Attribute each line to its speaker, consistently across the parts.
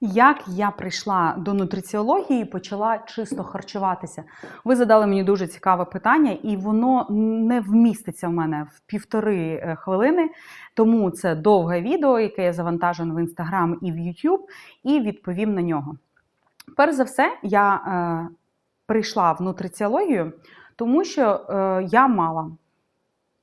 Speaker 1: Як я прийшла до нутриціології і почала чисто харчуватися? Ви задали мені дуже цікаве питання, і воно не вміститься в мене в півтори е, хвилини. Тому це довге відео, яке я завантажено в Інстаграм і в YouTube, і відповім на нього. Перш за все, я е, прийшла в нутриціологію, тому що е, я мала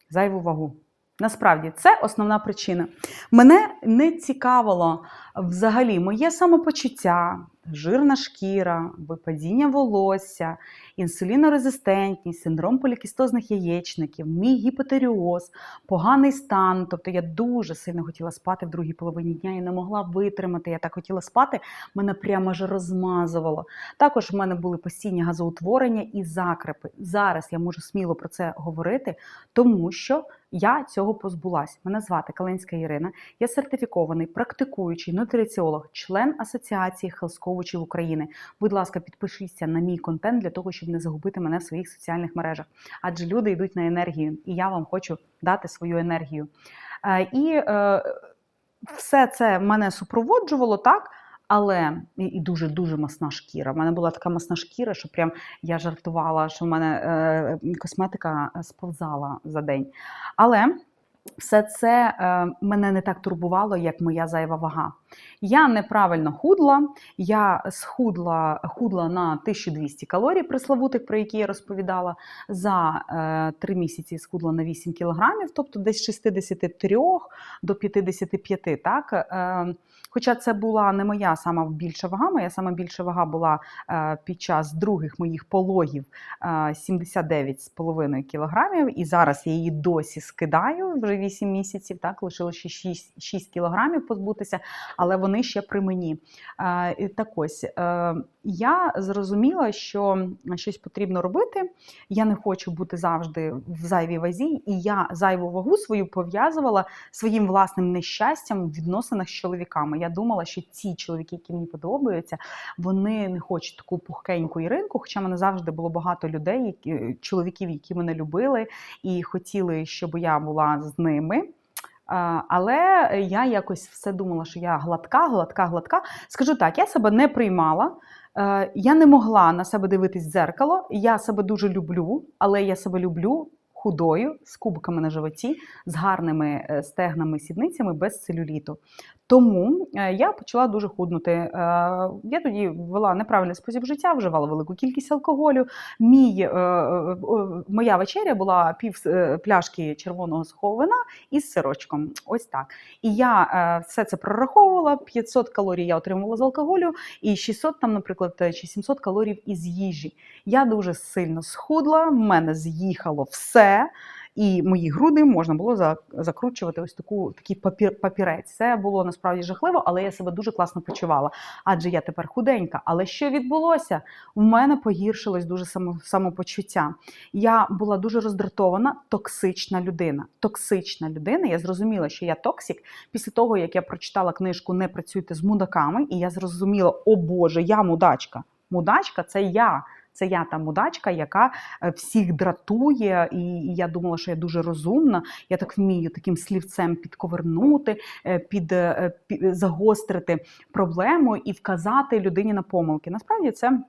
Speaker 1: зайву вагу. Насправді, це основна причина. Мене не цікавило взагалі моє самопочуття, жирна шкіра, випадіння волосся, інсулінорезистентність, синдром полікістозних яєчників, мій гіпотеріоз, поганий стан. Тобто я дуже сильно хотіла спати в другій половині дня і не могла витримати. Я так хотіла спати, мене прямо аж розмазувало. Також в мене були постійні газоутворення і закрепи. Зараз я можу сміло про це говорити, тому що я цього позбулась. Мене звати Каленська Ірина. Я сертифікований, практикуючий нутриціолог, член Асоціації хелскоучів України. Будь ласка, підпишіться на мій контент для того, щоб не загубити мене в своїх соціальних мережах. Адже люди йдуть на енергію, і я вам хочу дати свою енергію. Е, І е, все це мене супроводжувало так. Але і дуже дуже масна шкіра. У мене була така масна шкіра, що прям я жартувала, що в мене е, косметика сповзала за день. Але все це е, мене не так турбувало, як моя зайва вага. Я неправильно худла, я схудла худла на 1200 калорій пресловутих, про які я розповідала. За е, 3 місяці схудла на 8 кілограмів, тобто десь з 63 до 55. Так? Е, Хоча це була не моя сама більша вага, моя сама більша вага була е, під час других моїх пологів е, 79,5 кілограмів, і зараз я її досі скидаю вже 8 місяців. Так, лишилося 6, 6 кілограмів позбутися, але вони ще при мені. Так ось е, я зрозуміла, що щось потрібно робити. Я не хочу бути завжди в зайвій вазі, і я зайву вагу свою пов'язувала своїм власним нещастям в відносинах з чоловіками. Я думала, що ці чоловіки, які мені подобаються, вони не хочуть таку пухкеньку Іринку, хоча мене завжди було багато людей, які, чоловіків, які мене любили і хотіли, щоб я була з ними. Але я якось все думала, що я гладка, гладка, гладка. Скажу так, я себе не приймала. Е, Я не могла на себе дивитись в дзеркало. Я себе дуже люблю, але я себе люблю худою, з кубиками на животі, з гарними е, стегнами, сідницями, без целюліту. Тому е, я почала дуже худнути. Е, Я тоді вела неправильний спосіб життя, вживала велику кількість алкоголю. Мій, е, Моя вечеря була пів пляшки червоного сухого вина із сирочком. Ось так. І я все це прораховувала. 500 калорій я отримувала з алкоголю, і 600, там, наприклад, чи 700 калорій із їжі. Я дуже сильно схудла, в мене з'їхало все. І мої груди можна було за- закручувати ось таку такий папір, папірець. Це було насправді жахливо, але я себе дуже класно почувала. Адже я тепер худенька. Але що відбулося? У мене погіршилось дуже само, самопочуття. Я була дуже роздратована, токсична людина. Токсична людина. Я зрозуміла, що я токсик після того, як я прочитала книжку Не працюйте з мудаками, і я зрозуміла, о Боже, я мудачка. Мудачка це я. Це я та мудачка, яка е, всіх дратує, і я думала, що я дуже розумна. Я так вмію таким слівцем підковернути, під, під, е, загострити проблему і вказати людині на помилки. Насправді це.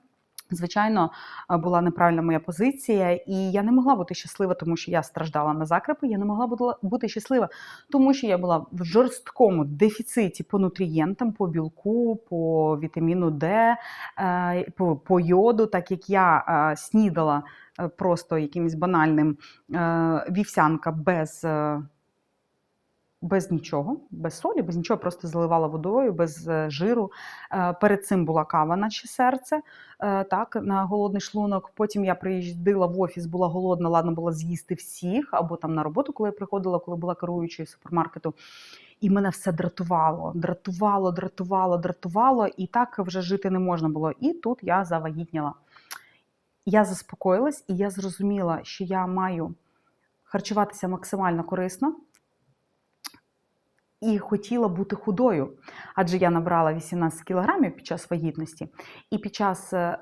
Speaker 1: Звичайно, була неправильна моя позиція, і я не могла бути щаслива, тому що я страждала на закрепи. Я не могла бути- щаслива, тому що я була в жорсткому дефіциті по нутрієнтам, по білку, по вітаміну Д, е, по, йоду, так як я е, снідала е, просто якимось банальним вівсянка без. Без нічого, без солі, без нічого, просто заливала водою, без е, жиру. Е, Перед цим була кава, наче серце, е, так, на голодний шлунок. Потім я приїздила в офіс, була голодна, ладно було з'їсти всіх, або там на роботу, коли я приходила, коли була керуючою супермаркету. І мене все дратувало, дратувало, дратувало, дратувало, і так вже жити не можна було. І тут я завагітніла. Я заспокоїлась, і я зрозуміла, що я маю харчуватися максимально корисно. І хотіла бути худою, адже я набрала 18 кілограмів під час вагітності. І під час е,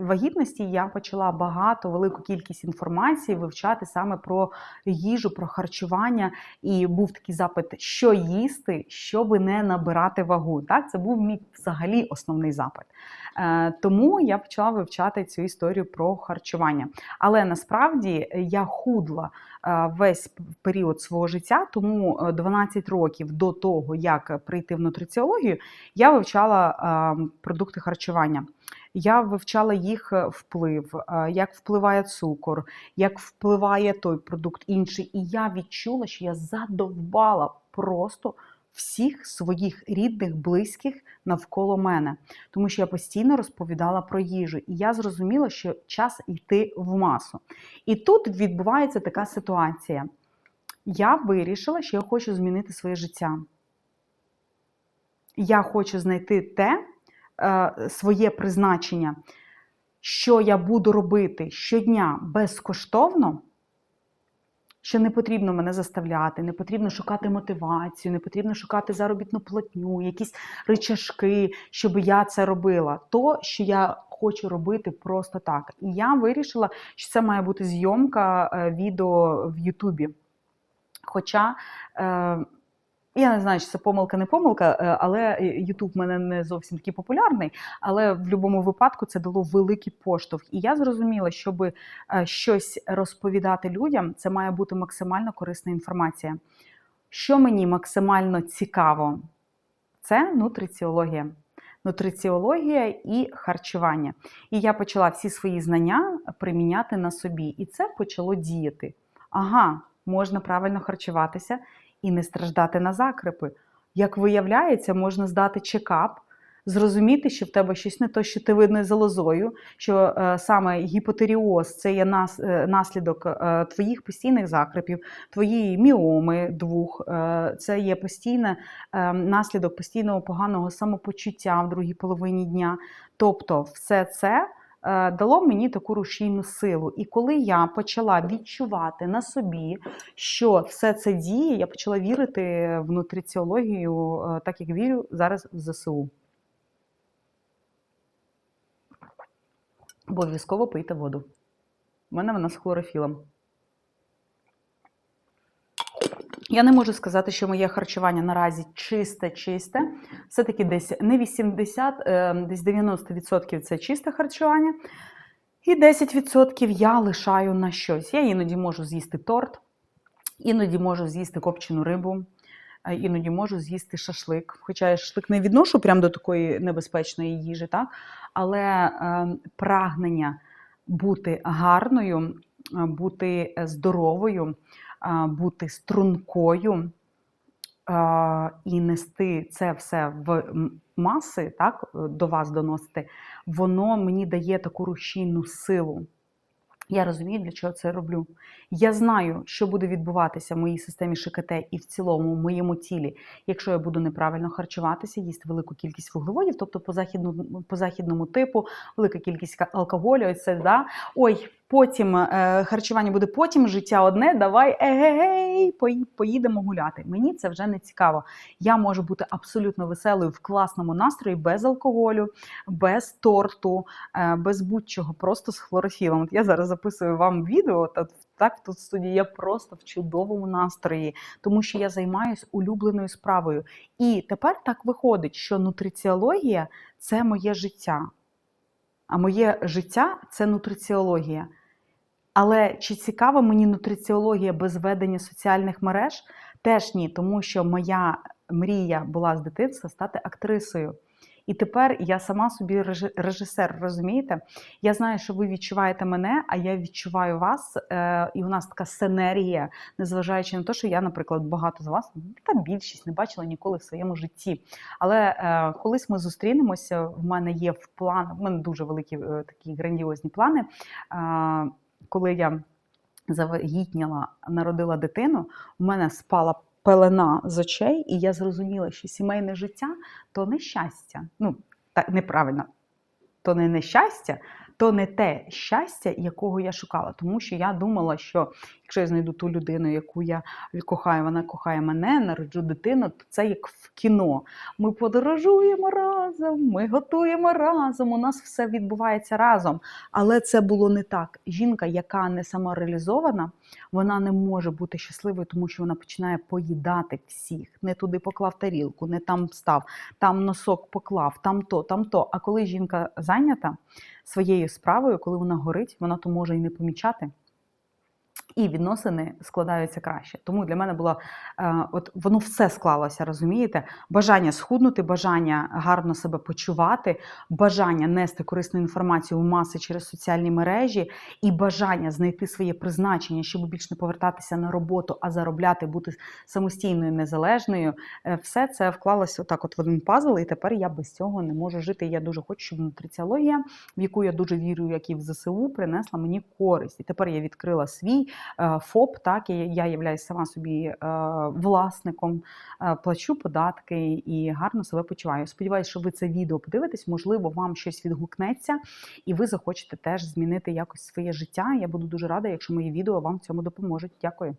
Speaker 1: вагітності я почала багато, велику кількість інформації вивчати саме про їжу, про харчування. І був такий запит, що їсти, щоб не набирати вагу. Так, це був мій взагалі основний запит. Е, Тому я почала вивчати цю історію про харчування. Але насправді я худла е, весь період свого життя, тому е, 12 років до того, як прийти в нутриціологію, я вивчала продукти харчування. Я вивчала їх е, вплив, е, як впливає цукор, як впливає той продукт інший. І я відчула, що я задовбала просто всіх своїх рідних, близьких навколо мене, тому що я постійно розповідала про їжу, і я зрозуміла, що час йти в масу. І тут відбувається така ситуація. Я вирішила, що я хочу змінити своє життя. Я хочу знайти те, е, своє призначення, що я буду робити щодня безкоштовно, що не потрібно мене заставляти, не потрібно шукати мотивацію, не потрібно шукати заробітну платню, якісь ричажки, щоб я це робила. То, що я хочу робити просто так. І я вирішила, що це має бути зйомка е, відео в Ютубі. Хоча. Е, я не знаю, чи це помилка, не помилка, е, але Ютуб в мене не зовсім такий популярний. Але в будь-якому випадку це дало великий поштовх. І я зрозуміла, щоб е, щось розповідати людям, це має бути максимально корисна інформація. Що мені максимально цікаво, це нутриціологія. Нутриціологія і харчування. І я почала всі свої знання приміняти на собі. І це почало діяти. Ага, можна правильно харчуватися і не страждати на закрипи. Як виявляється, можна здати чекап, зрозуміти, що в тебе щось не то, що ти видно залозою, що е, саме гіпотеріоз це є нас, е, наслідок е, твоїх постійних закрипів, твоєї міоми двох, е, це є постійне е, наслідок постійного поганого самопочуття в другій половині дня. Тобто, все це дало мені таку рушійну силу. І коли я почала відчувати на собі, що все це діє, я почала вірити в нутриціологію, е, так як вірю зараз в ЗСУ. Обов'язково пийте воду. У мене вона з хлорофілом. Я не можу сказати, що моє харчування наразі чисте-чисте. Все-таки десь не 80, е, десь 90% це чисте харчування. І 10% я лишаю на щось. Я іноді можу з'їсти торт, іноді можу з'їсти копчену рибу, іноді можу з'їсти шашлик. Хоча я шашлик не відношу прямо до такої небезпечної їжі, так? але е, прагнення бути гарною, е, бути здоровою, е, бути стрункою і нести це все в маси, так, до вас доносити, воно мені дає таку рушійну силу. Я розумію, для чого це роблю. Я знаю, що буде відбуватися в моїй системі ШКТ і в цілому в моєму тілі, якщо я буду неправильно харчуватися, їсти велику кількість вуглеводів, тобто по західному, по західному типу, велика кількість алкоголю, ось це да. Ой, потім е, харчування буде потім, життя одне. Давай егегей, пої- поїдемо гуляти. Мені це вже не цікаво. Я можу бути абсолютно веселою в класному настрої, без алкоголю, без торту, е, без будь-чого, просто з хлорофілом. От я зараз записую вам відео, та так тут в студії я просто в чудовому настрої, тому що я займаюся улюбленою справою. І тепер так виходить, що нутриціологія це моє життя. А моє життя це нутриціологія. Але чи цікава мені нутриціологія без ведення соціальних мереж? Теж ні, тому що моя мрія була з дитинства стати актрисою. І тепер я сама собі режи- режисер, розумієте? Я знаю, що ви відчуваєте мене, а я відчуваю вас. Е, і у нас така сценерія, незважаючи на те, що я, наприклад, багато з вас, та більшість не бачила ніколи в своєму житті. Але е, колись ми зустрінемося, в мене є в планах, в мене дуже великі е, такі грандіозні плани. Е, коли я завагітніла, народила дитину, у мене спала пелена з очей, і я зрозуміла, що сімейне життя то не щастя. Ну, так неправильно, то не нещастя, то не те щастя, якого я шукала. Тому що я думала, що Якщо я знайду ту людину, яку я кохаю, вона кохає мене, народжу дитину, то це як в кіно. Ми подорожуємо разом, ми готуємо разом. У нас все відбувається разом. Але це було не так. Жінка, яка не самореалізована, вона не може бути щасливою, тому що вона починає поїдати всіх. Не туди поклав тарілку, не там став, там носок поклав, там то, там то. А коли жінка зайнята своєю справою, коли вона горить, вона то може і не помічати. І відносини складаються краще. Тому для мене було е, от воно все склалося, розумієте? Бажання схуднути, бажання гарно себе почувати, бажання нести корисну інформацію в маси через соціальні мережі, і бажання знайти своє призначення, щоб більш не повертатися на роботу, а заробляти, бути самостійною, незалежною. Е, Все це вклалося отак, от в один пазл, і тепер я без цього не можу жити. Я дуже хочу, щоб нутриціологія, в яку я дуже вірю, як і в ЗСУ, принесла мені користь. І тепер я відкрила свій ФОП. Так і я являюсь сама собі е, власником, е, плачу податки і гарно себе почуваю. Сподіваюсь, що ви це відео подивитесь. Можливо, вам щось відгукнеться, і ви захочете теж змінити якось своє життя. Я буду дуже рада, якщо мої відео вам в цьому допоможуть. Дякую.